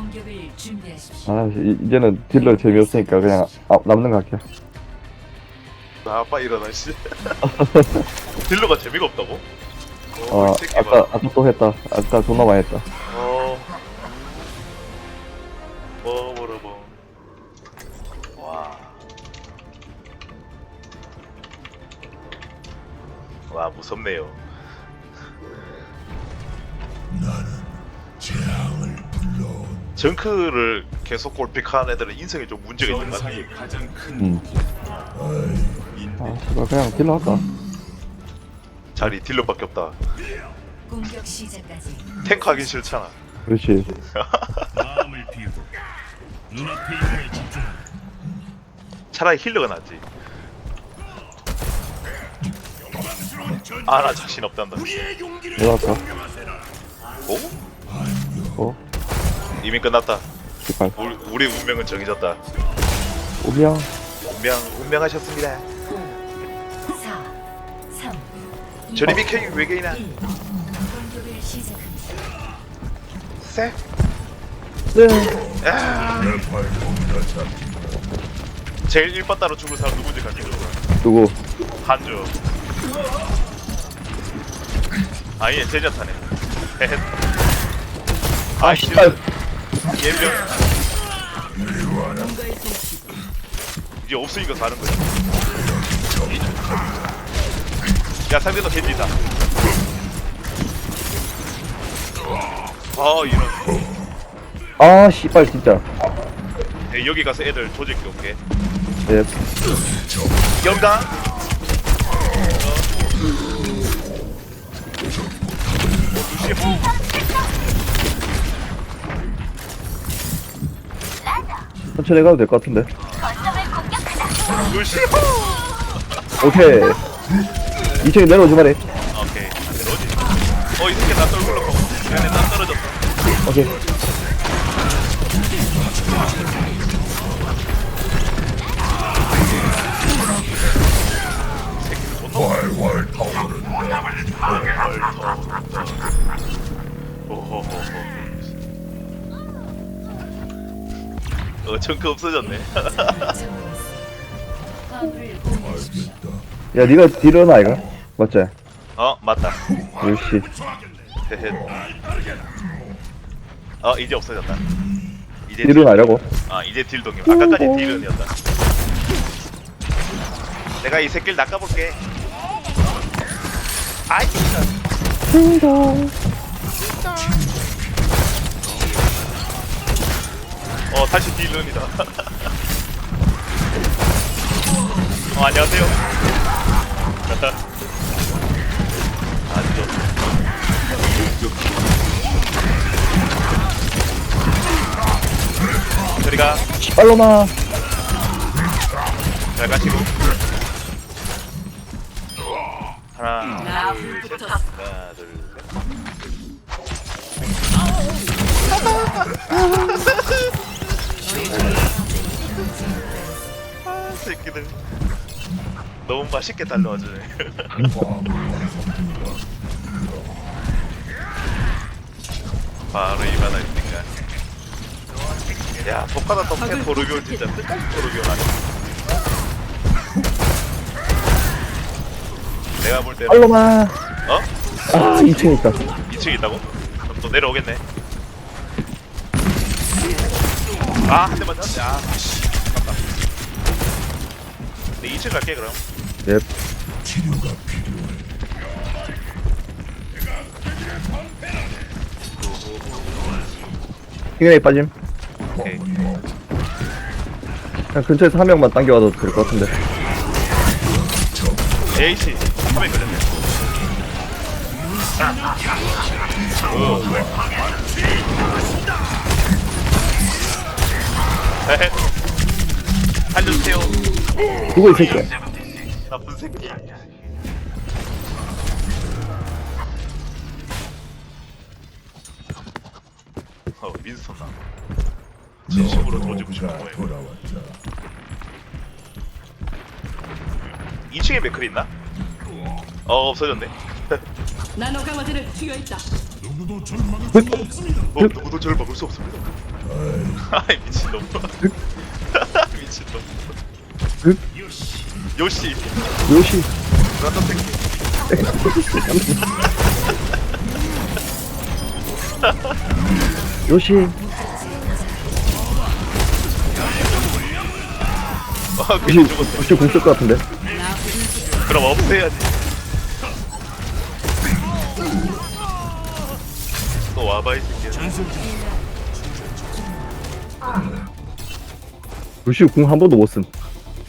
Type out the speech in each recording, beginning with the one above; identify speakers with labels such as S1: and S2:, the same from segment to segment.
S1: 공격을 준비하십시오.
S2: 아 이- 이제는 딜러 재미없으니까 그냥 아, 남는 거 할게
S3: 나 아빠 일어나 씨 딜러가 재미가 없다고? 어,
S2: 어
S3: 이 새끼 봐.
S2: 아까 아까 또 했다 아까 존나 많이 했다
S3: 어. 뭐 뭐라고. 와. 와 무섭네요.
S4: 불러온
S3: 정크를 계속 골픽하는 애들은 인성에 좀 문제가 있는 것 같아.
S5: 전사의 가장 큰
S2: 음. 아 제발 그냥 딜러 할까
S3: 자리 딜러밖에 없다.
S1: 공격 시작까지
S3: 탱크 하긴 싫잖아.
S2: 그렇지
S5: 마음을 비우고 눈앞의 임무에 집중.
S3: 차라리 힐러가 낫지. 아 나 자신 없단다.
S2: 내가 할까
S3: 오?
S2: 어
S3: 이미 끝났다.
S2: 제발
S3: 우리, 우리 운명은 정해졌다.
S2: 오미야
S3: 운명 운명하셨습니다.
S1: 4, 3,
S3: 저리 비켜 이 외계인아.
S1: 1. 공격을 시작합니다.
S3: 쎄.
S2: 네
S4: 잡힌
S3: 제일 일반 따로 죽을 사람 누군지 가르쳐 줘.
S2: 누구
S3: 한주. 아예 제자타네. 헤헤. 아
S2: 씨발.
S3: 예병. 이제 없으니까 가는 거야. 야 상대도 겐지다. 아 이런.
S2: 아 씨발 진짜
S3: 네, 여기 가서 애들 조직해 올게.
S2: 네
S3: 영당.
S2: 천천히 가도 될 것 같은데
S3: 루시.
S2: 오케이 2층에 내려오지 말해
S3: 오케이. 안 내려오지. 어, 이 새끼 나 떨굴러. 얘네 나 떨어졌다.
S2: 오케이
S3: 어, 정크 없어졌네.
S2: 야 니가 딜러나 이거 맞지
S3: 어, 맞다.
S2: 역시
S3: 헤헤. 어, 이제 없어졌다. 이제
S2: 딜은 아니라고
S3: 아, 이제 딜동이. 아까까지 딜은이었다. 내가 이 새끼를 낚아볼게. 아이, 진짜. 어, 다시 딜런이다. 어, 안녕하세요. 안좋 저리가.
S2: 빨로마
S3: 잘 가시고. 하나 둘셋. 하나 둘셋 새끼들 너무 맛있게 달려와주네. 바로 이만 아닙니까. 야 독하다 독해 도르비온 진짜. 끝까지 도르비온 아니야 내가 볼 때는
S2: 빨로마.
S3: 어?
S2: 아 2층에 있다.
S3: 2층에 있다고? 그럼 또 내려오겠네. 아한 대만 아깝다 내 2층 갈게 그럼
S2: 넵
S4: 치료가 필요해
S2: 킹에 빠짐
S3: 오케이
S2: 그냥 근처에서 한 명만 당겨와도 될 것 같은데
S3: 에이씨 화면 걸렸네 오. 헤헤 살려주세요
S2: 누구 이 새끼야
S3: 나쁜 새끼 어 민스턴 나 진심으로 도지고 싶은 거예요
S4: 돌아왔다
S3: 2층에 맥클 있나? 어 없어졌네
S6: 나노 강화제를 투여했다.
S5: 누구도 절망을 수 없습니다.
S3: 뭐 누구도 저를 막을 수 없습니다. 아이 미친놈. 미친놈.
S5: 요시
S3: 요시
S2: 요시
S3: 새끼.
S2: 요시
S3: 아
S2: 요시
S3: 괜히 죽었어.
S2: 요시 공쓸 것 같은데
S3: 그럼 없애야지. 또 와봐 이 새끼야.
S2: 요시 궁 한 번도 못쓴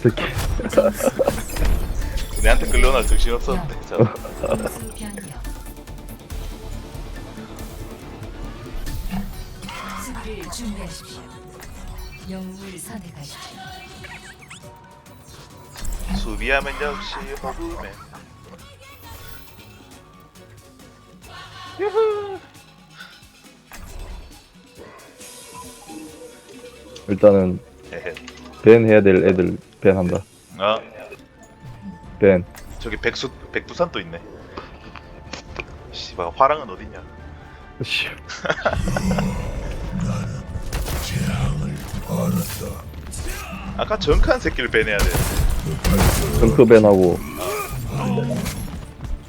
S2: 새끼
S3: 내한테 끌려날 정신 없었는데.
S1: 변경. 수비를 준비하십시오. 영웅을 선택하십시오.
S3: 수비하면 역시 허브맨.
S2: 일단은. 밴 해야 될 애들 밴 한다
S3: 아
S2: 밴
S3: 저기 백수 백두산 또 있네. 씨발 화랑은 어딨냐?
S2: 씨.
S3: 아까 정칸 새끼를 빼내야 돼.
S2: 덩크 밴하고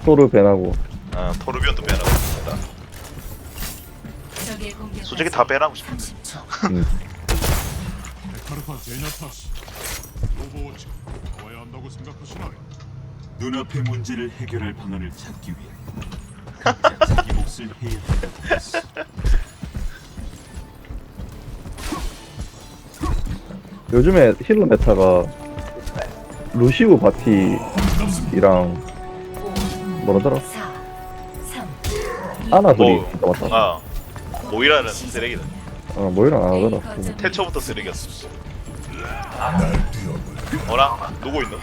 S2: 토르 밴하고
S3: 아 토르비온도 빼라고 싶다.
S1: 적의 공격.
S3: 솔직히 다 빼라고 싶어.
S1: 30초.
S2: 음.
S5: 카르파 제냐타스 오버워치 와야 한다고 생각하시나요?
S6: 눈앞의 문제를 해결할 방안을 찾기 위해 각자 자기 몫을 해야 한다고 했어.
S2: 요즘에 힐러 메타가 루시우 바티랑 뭐라더라
S1: 4, 3,
S2: 아나 소리
S3: 뭐,
S2: 맞다
S3: 아 모이라는 쓰레기다.
S2: 어 뭐이랑 안 하더라.
S3: 태초부터 쓰레기였어. 어라 누구 있노?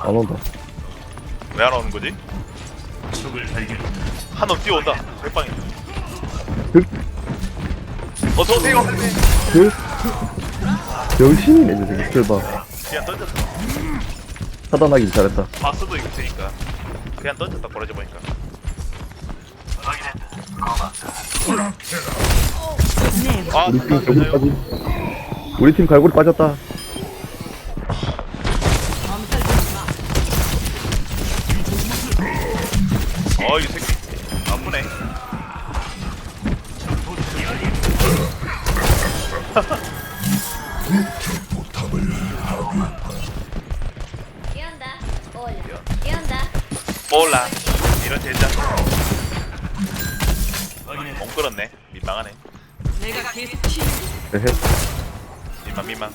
S2: 안 온다
S3: 왜 안 오는 거지?
S5: 적을 발견.
S3: 한놈 뛰어온다. 백방이.
S2: 그-
S3: 어서 오세요.
S2: 그 병신이네 저 새끼
S3: 그냥 던졌다.
S2: 차단하기 잘했다
S3: 바스도 있으니까 그냥 던졌다 버려져 보니까. 아
S2: 우리 팀 갈고리. 빠지 우리 팀 갈고리 빠졌다
S3: 어, 이 새끼.
S7: ¿Qué onda?
S3: 몰라. 이런 젠장. 못 끌었네. 민망하네.
S2: 에헤
S3: 민망 민망.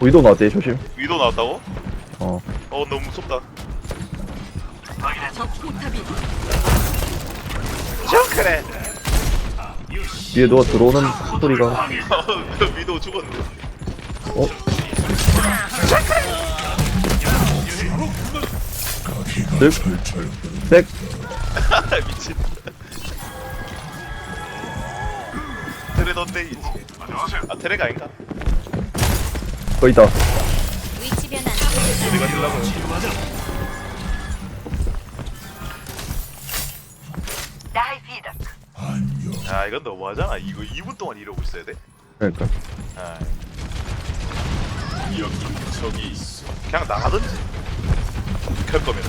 S2: 위도 나왔대 조심
S3: 위도 나왔다고?
S2: 어
S3: 어 너무 무섭다. 저크래.
S2: 뒤에 누가 들어오는 소리가
S3: 위도 죽었네.
S2: 어? 백
S3: 미친. 테레 넌데 이지. 아 테레가 아닌가?
S2: 거의 다
S7: 위치 변환.
S3: 어디가 들라고? 아 이건 너무하잖아. 이거 2분 동안 이러고 있어야 돼?
S2: 그러니까
S3: 아. 여기 저기 있어. 그냥 나가든지. 할 거면.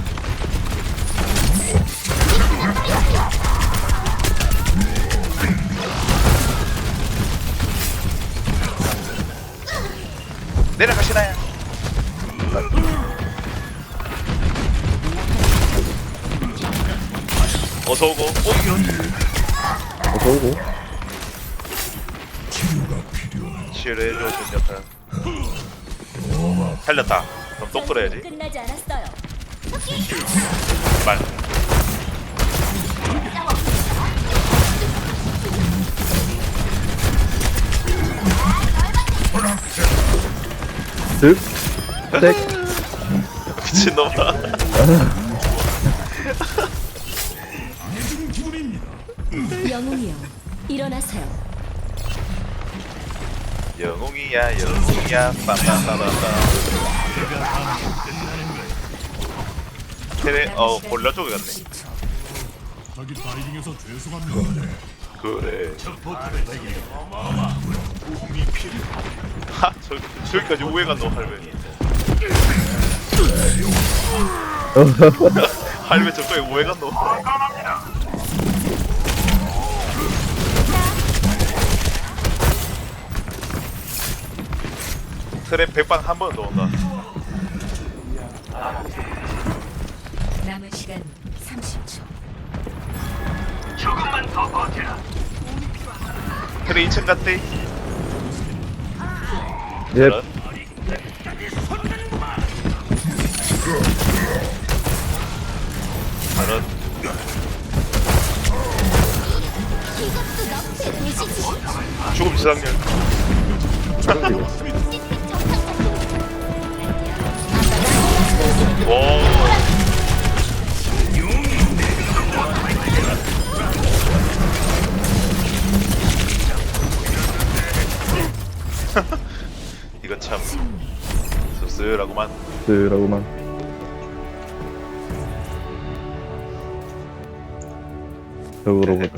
S3: 내려가시나요? 어서 오고. 어 이런.
S2: 어서 오고.
S3: 치료해줘 준혁아. 살렸다. 그럼 똥 끌어야지.
S7: 끝나지 않았어요.
S3: 말.
S2: 득백
S3: 미친놈아.
S7: 영웅이요. 일어나세요.
S3: 영웅이야 영웅이야 빰빰빰빰빰 테레 어 골라 쪽에 갔네.
S1: 10초.
S5: 자기 다이빙에서 죄송합니다.
S3: 그래. 하 저, 저기까지 우회 간노 할배. 할배 저쪽에 우회 간노. 트랩 백방 한 번 더 온다.
S1: 남은 시간 30초.
S3: 트레 2층 갔대.
S2: 예.
S3: 저런. 죽음 지상렬. 이거 참 씁쓸하구만.
S2: 쓰라고만. 적으로 보자.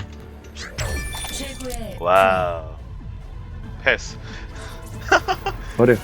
S3: 와우. 패스.
S2: 버려.